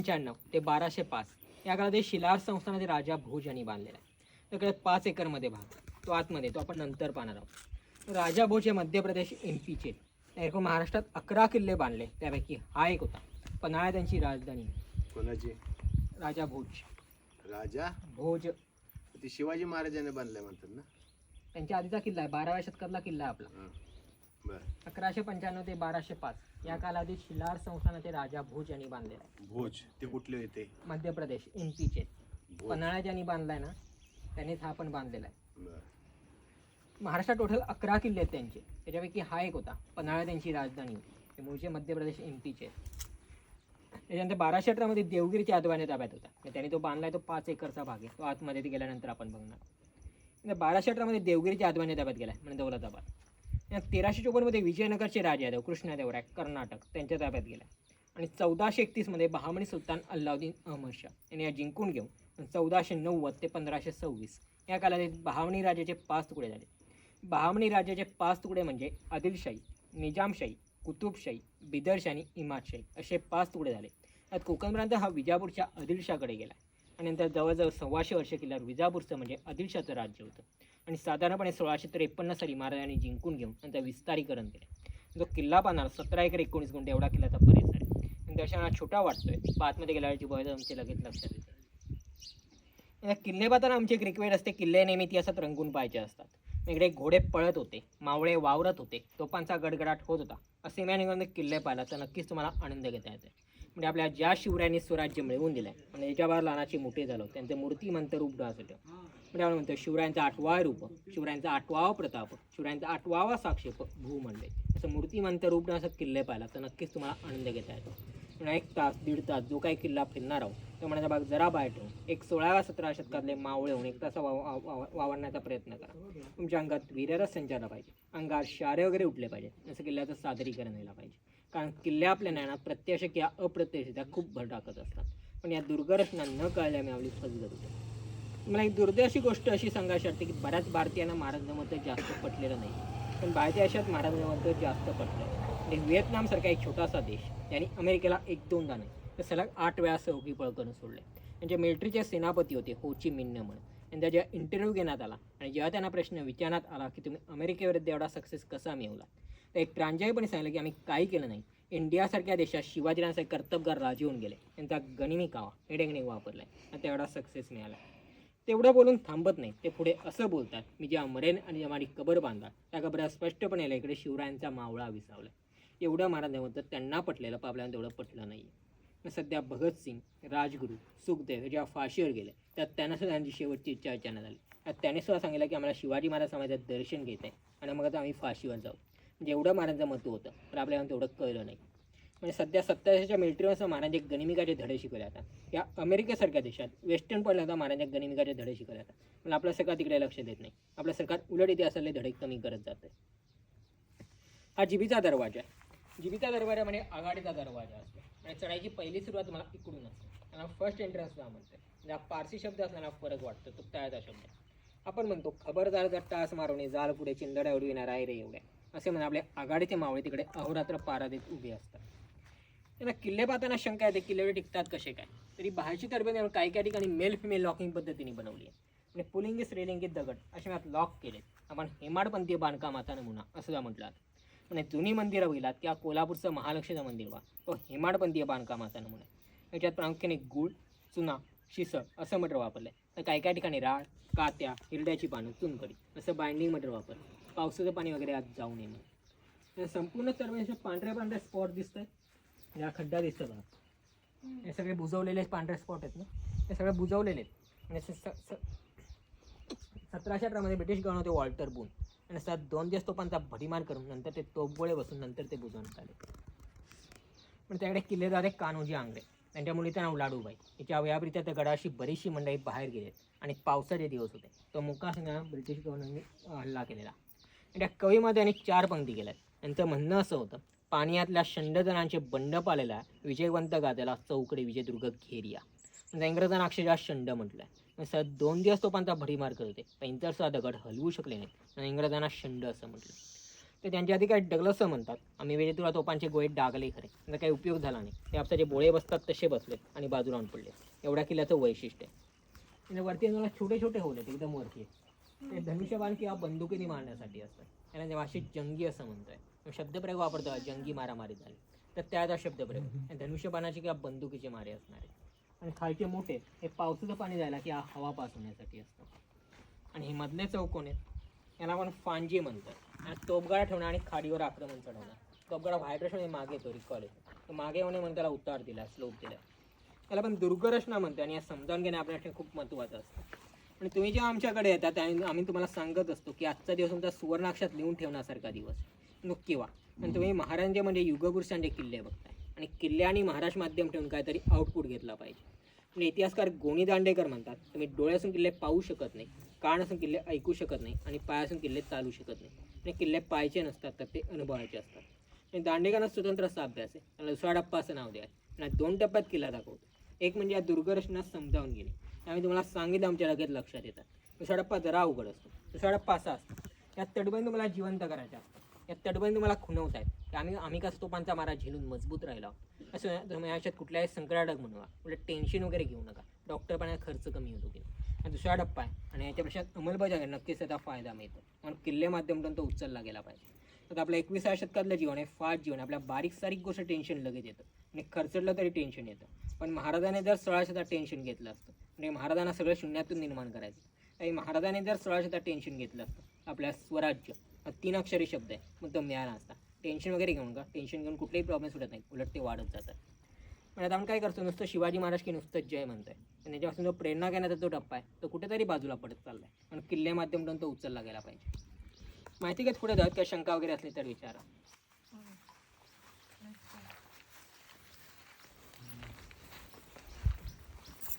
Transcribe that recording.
पंच्याण्णव ते बाराशे पाच. या काळात हे शिलार संस्थानाचे राजा भोज यांनी बांधलेला आहे. त्याकडे पाच एकरमध्ये भाग. तो आतमध्ये तो आपण नंतर पाहणार आहोत. राजा भोज हे मध्य प्रदेश एम पीचे एकूण महाराष्ट्रात अकरा किल्ले बांधले. त्यापैकी हा एक होता. पन्हाळा त्यांची राजधानी. कोणाची? राजा भोज. राजा? भोज. ते शिवाजी महाराजांनी बांधलंय म्हणतात ना. त्यांच्या आधीचा किल्ला आहे. बाराव्या शतकातला किल्ला आहे आपला. अकराशे पंच्याण्णव ते बाराशे पाच. या कालावधीत शिलार संस्थानाचे राजा भोज यांनी बांधलेला आहे. भोज ते कुठले होते? मध्य प्रदेश एम पीचे भोज. पन्हाळा ज्यांनी बांधलाय ना त्यांनीच हा पण बांधलेला आहे. महाराष्ट्रात टोटल अकरा किल्ले आहेत त्यांचे. त्याच्यापैकी हा एक होता. पन्हाळा त्यांची राजधानी होती. ते मूळचे मध्य प्रदेश एम पीचे त्याच्यानंतर बाराशे अठरामध्ये देवगिरीच्या आजोबाने ताब्यात होता. म्हणजे त्यांनी तो बांधलाय तो पाच एकरचा भाग आहे. तो आतमध्ये गेल्यानंतर आपण बघणार. बाराशे अठरामध्ये देवगिरीच्या आजोबाने ताब्यात गेलाय म्हणजे दौलताबाद. तेराशे चोपन्नमध्ये विजयनगरचे राजादेव कृष्णदेवराय कर्नाटक त्यांच्या ताब्यात गेला. आणि चौदाशे एकतीसमध्ये बहामणी सुलतान अल्लाउद्दीन अहमद शाह यांनी या जिंकून घेऊन चौदाशे नव्वद ते पंधराशे सव्वीस या कालावधीत बहामणी राजाचे पाच तुकडे झाले. बहामणी राजाचे पाच तुकडे म्हणजे आदिलशाही निजामशाही कुतुबशाही बिदरशाही आणि इमादशाही असे पाच तुकडे झाले. त्यात कोकण प्रांत हा विजापूरच्या आदिलशाहकडे गेला. आणि नंतर जवळजवळ सव्वाशे वर्ष केल्यावर विजापूरचं म्हणजे आदिलशाचं राज्य होतं. आणि साधारणपणे सोळाशे त्रेपन्न साली महाराजांनी जिंकून घेऊन नंतर विस्तारीकरण केलं. जो किल्ला पाहणार सतरा एकर एकोणीस गुंठे एवढा किल्ल्याचा परिसर आहे. आणि दर्शनाला छोटा वाटतोय पण आतमध्ये गेल्यावरची बळ आमचे लगेच लक्षात येते. या किल्ले पाहताना आमचे एक रिक्वेस्ट असते किल्ले नेहमी इतिहासात रंगून पाहिजे असतात. इकडे घोडे पळत होते मावळे वावरत होते तोपांचा गडगडाट होत होता. असे मॅनिंग किल्ले पाहिला तर नक्कीच तुम्हाला आनंद घेता येते म्हणजे आपल्या ज्या शिवरायांनी स्वराज्य मिळवून दिलंय म्हणजे याच्यावर लहानाचे मोठे झालो त्यांचं मूर्तिमंत रूप डासलं म्हणजे आपण म्हणतो शिवरायांचा आठवा रूप शिवरायांचा आठवावा प्रताप शिवरायांचा आठवावा साक्षेप भू म्हणले असं मूर्तिमंत रूप असं किल्ले पाहिला तर नक्कीच तुम्हाला आनंद घेता येतो. म्हणजे एक तास दीड तास जो काही किल्ला फिरणार आहोत तो म्हणायचा भाग जरा बाहेर ठेवून एक सोळाव्या सतरा शतकातले मावळे होऊन एक तासा वावरण्याचा प्रयत्न करा. तुमच्या अंगात वीररस संचारला पाहिजे. अंगात शारे वगैरे उठले पाहिजे असं किल्ल्याचं सादरीकरण व्हायला पाहिजे. कारण किल्ले आपल्या ज्ञानात प्रत्यक्ष किंवा अप्रत्यक्षरित्या खूप भर टाकत असतात. पण या दुर्गरचना न कळल्यामुळे आपली फसगत होते. मला एक दुर्दैवी गोष्ट अशी सांगायची वाटते की बऱ्याच भारतीयांना महाराजांमध्ये जास्त पटलेलं नाही. पण बाहेरच्या देशात महाराजांमध्ये जास्त पटलं. आणि व्हिएतनामसारखा एक छोटासा देश त्यांनी अमेरिकेला एक दोनदा नाही तर सलग आठ वेळा सहयोगी पळ करून सोडले त्यांचे मिलिटरीचे सेनापती होते होची मिन्न म्हणून. आणि जेव्हा इंटरव्ह्यू घेण्यात आला आणि जेव्हा त्यांना प्रश्न विचारण्यात आला की तुम्ही अमेरिकेविरुद्ध एवढा सक्सेस कसा मिळवला? तर एक प्रांजळीपणे सांगितलं की आम्ही काही केलं नाही. इंडियासारख्या देशात शिवाजीरावांचे कर्तबगार राजे होऊन गेले. त्यांचा गणिमी कावा हे टेक्निक वापरलाय. आणि तेवढा सक्सेस मिळाला. तेवढं बोलून थांबत नाही. ते पुढे असं बोलतात मी जेव्हा मरेन आणि जेव्हा माझी कबर बांधा त्या कबरात स्पष्टपणे आल्या इकडे शिवरायांचा मावळा विसावला एवढं महाराज होतं त्यांना पटलेलं पण आपल्याला तेवढं पटलं नाही आहे सध्या भगतसिंग राजगुरू सुखदेव हे जेव्हा फाशीवर गेले त्यात त्यांना सुद्धा त्यांची शेवटची इच्छा विचारण्यात आली त्यात त्याने सुद्धा सांगितलं की आम्हाला शिवाजी महाराज समाजात दर्शन घेत आहे आणि मग आता आम्ही फाशीवर जाऊ. जेवढं महाराजांचं महत्त्व होतं पण आपल्याला तेवढं कळलं नाही. म्हणजे सध्या सत्तावीसच्या मिलिटरीवर महाराज एक गणिमिकाचे धडे शिकवले जातात. या अमेरिकेसारख्या देशात वेस्टर्न पडला महाराज गनिमिकाचे धडे शिकवले जातात. पण आपलं सरकार तिकडे लक्ष देत नाही. आपलं सरकार उलट इतिहासातले धडे कमी करत जाते हा जिबीचा दरवाजा आहे. जिबीचा दरवाजा म्हणजे आघाडीचा दरवाजा असतो. आणि चढाईची पहिली सुरुवात मला इकडून असते. त्याला फर्स्ट एंट्रन्स म्हणते म्हणजे हा पारसी शब्द असताना फरक वाटतो तो तळ्याचा शब्द आपण म्हणतो खबरदार जर टास मारवणे जाल पुढे चिंदड्या उडविणार आहे रे एवढ्या. असे म्हणून आपले आघाडीचे मावळे तिकडे अहोरात्र पारा देत उभे असतात. त्यांना किल्ले पाहताना शंका येते किल्ले टिकतात कसे काय? तरी बाहेरची तरबेदी काही काही ठिकाणी मेल फिमेल लॉकिंग पद्धतीने बनवली आहे. आणि पुलिंगी स्त्रीलिंगी दगड असे यात लॉक केले आपण हेमाडपंथीय बांधकामाचा नमुना असं म्हटलं म्हणजे जुनी मंदिरं बघितलात किंवा कोल्हापूरचं महालक्ष्मीचं मंदिर वा तो हेमाडपंथीय बांधकामाचा नमुना आहे. याच्यात प्रामुख्याने गुळ चुना शिसळ असं मटर वापरलं आहे तर काही काही ठिकाणी राळ कात्या हिरड्याची पानं चुनकडी असं बाइंडिंग मटर वापरलं पावसाचं पाणी वगैरे आत जाऊ नये म्हणून. संपूर्ण तरबेदी पांढऱ्या पांढऱ्या स्पॉट दिसत आहेत या खड्डा दिसतो बघा. हे सगळे बुजवलेले पांढरे स्पॉट आहेत ना. हे सगळे बुजवलेले आहेत. आणि सतराशे अठरामध्ये ब्रिटिश गव्हर्नर होते वॉल्टर बून. आणि सर दोन दिवस तोफांचा भडीमार करून नंतर ते तोफगोळे बसून नंतर ते बुजवण्यात आले. पण त्याकडे किल्लेदार एक कान्होजी आंग्रे. त्यांच्या मुलीचं नाव लाडूबाई. हिच्या अवयाबरीत्या त्या गडाशी बरीचशी मंडळी बाहेर गेलेत. आणि पावसाचे दिवस होते. तो मुकासिंगानं ब्रिटिश गव्हर्नरने हल्ला केलेला. त्या कवीमध्ये अनेक चार पंक्ती आहेत त्यांचं म्हणणं असं होतं पाण्यातल्या शंडजनांचे बंड पालेला विजयवंत गाद्याला चौकडे विजयदुर्ग घेरिया. म्हणजे इंग्रजांना अक्षरशः शंड म्हटलं आहे सर दोन दिवस तोपांचा भडीमार करत होते. पण इतर सुद्धा दगड हलवू शकले नाहीत. आणि इंग्रजांना शंड असं म्हटलं. तर त्यांच्या आधी काय म्हणतात आम्ही वेळी तोपांचे गोळे डागले खरे. त्यांचा काही उपयोग झाला नाही. ते आपल्याचे बोळे बसतात तसे बसले आणि बाजूला पडले एवढ्या किल्ल्याचं वैशिष्ट्य आहे. म्हणजे वरती छोटे छोटे होले एकदम वरती धनुष्यबाण किंवा बंदुकीने मारण्यासाठी असतात. त्याला त्या भाषेत जंगी असं म्हणतोय. शब्दप्रयोग वापरतो जंगी मारामारी झाली. तर त्याचा शब्दप्रयोग. धनुष्यबाणाचे किंवा बंदुकीचे मारे असणार. आहे आणि खालचे मोठे हे पावसाचं पाणी जायला किंवा हवा पास होण्यासाठी असतं. आणि हे मधले चौकोन आहेत. याला आपण फांजी म्हणतात आणि तोपगाडा ठेवणं आणि खाडीवर आक्रमण चढवणं. तोपगाडा व्हायब्रेशन मागे येतो रिकॉल येतो. मागे येऊन म्हणून त्याला उतार दिला स्लोप दिला त्याला पण दुर्गरचना म्हणतो आणि या समजावून घेणं आपल्यासाठी खूप महत्त्वाचं असतं. आणि तुम्ही जेव्हा आमच्याकडे येतात आम्ही तुम्हाला सांगत असतो की आजचा दिवस तुमचा सुवर्णाक्षात लिहून ठेवण्यासारखा दिवस नक्की वा. आणि तुम्ही महाराजांचे म्हणजे युगपुरुषांचे किल्ले बघताय. आणि किल्ले आणि महाराज माध्यम ठेवून काहीतरी आउटपुट घेतला पाहिजे. आणि इतिहासकार गोणी दांडेकर म्हणतात तुम्ही डोळ्यासून किल्ले पाहू शकत नाही कान असून किल्ले ऐकू शकत नाही आणि पायासून किल्ले चालू शकत नाही. आणि किल्ले पाहायचे नसतात तर ते अनुभवायचे असतात. आणि दांडेकरांना स्वतंत्र असा अभ्यास आहे. त्याला दुसरा टप्पा असं नाव द्या. आणि दोन टप्प्यात किल्ला दाखवतो. एक म्हणजे या दुर्गरचना समजावून घेणे. आम्ही तुम्हाला सांगितलं आमच्या लगेच लक्षात येतात दुसरा टप्पा जरा अवघड असतो. दुसरा टप्पा असा असतो. या तटबंदी तुम्हाला जिवंत करायच्या असतात. या तटबंदी तुम्हाला खुणवत आहेत. की आम्ही आम्ही का स्तोपांचा मारा झेलून मजबूत राहिला असं तुम्ही याच्यात कुठल्याही संकटाटक म्हणून उलट टेन्शन वगैरे घेऊ नका. डॉक्टर पण खर्च कमी होतो की आणि दुसरा टप्पा आहे. आणि याच्यापेक्षा अंमलबजावणी नक्कीच त्याचा फायदा मिळतो. म्हणून किल्ले माध्यमातून तो उचलला गेला पाहिजे. तर आपल्या एकविसाव्या शतकातलं जीवन आहे फास्ट जीवन आहे. आपल्या बारीक सारीक गोष्ट टेन्शन लगेच येतं. आणि खर्चडलं तरी टेन्शन येतं. पण महाराजाने जर सोळा शतकात टेन्शन घेतलं असतं म्हणजे महाराजांना सगळं शून्यातून निर्माण करायचं. आणि महाराजाने जर सोळा शतकात टेन्शन घेतलं असतं आपल्या स्वराज्य तीन अक्षरी शब्द आहे मग तो मिळाला असता टेन्शन वगैरे घेऊन का? टेन्शन घेऊन कुठलेही प्रॉब्लेम सुटत नाही उलट ते वाढत जातात. पण आता आपण काय करतो नुसतं शिवाजी महाराज की नुसतं जय म्हणतोय. आणि त्याच्यापासून जो प्रेरणा घेण्याचा जो टप्पा आहे तो कुठेतरी बाजूला पडत चाललाय. पण किल्ले माध्यमातून तो उचलला गेला पाहिजे. माहिती घेत पुढे जात काय शंका वगैरे असली तर विचारा.